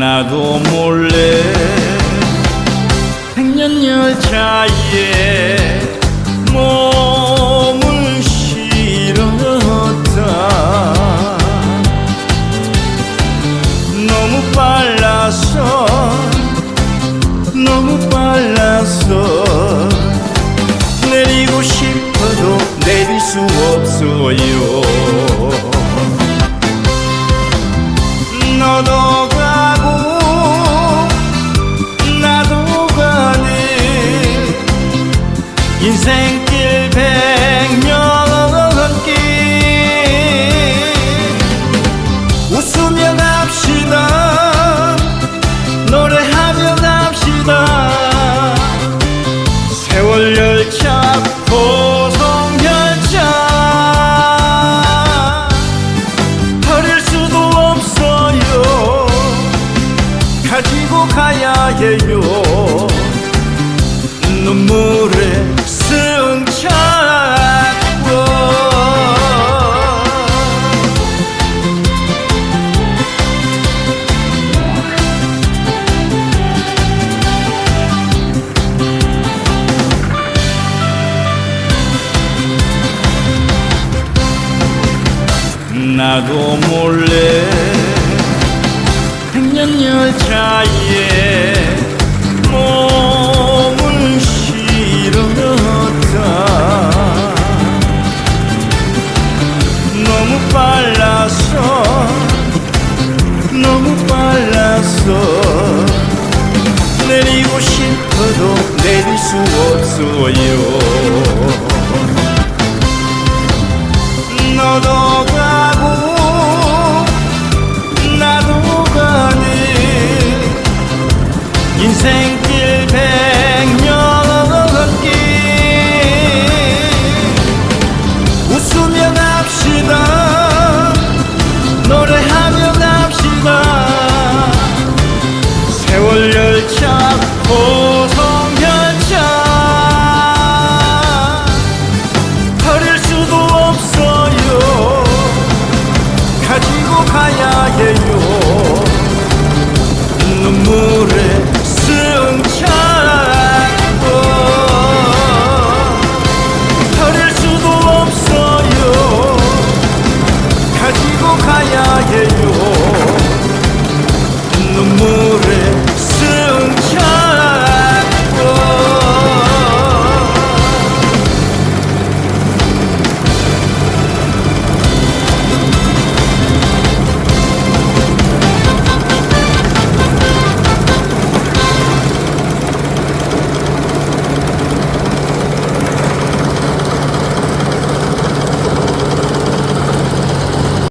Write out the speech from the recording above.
나도 몰래 백년 열차에 몸을 실었다. 너무 빨라서 너무 빨라서 내리고 싶어도 내릴 수 없어요 인생길 백년길 웃으며 갑시다. 노래하며 갑시다. 세월 열차 고성 열차. 버릴 수도 없어요. 가지고 가야 해요. 눈물에 나도 몰래 백년 열차에 몸을 실었다. 너무 빨라서 너무 빨라서 내리고 싶어도 내릴 수 없어요. 너도 인생길 백년걷길 웃으며 납시다. 노래하며 납시다. 세월 열차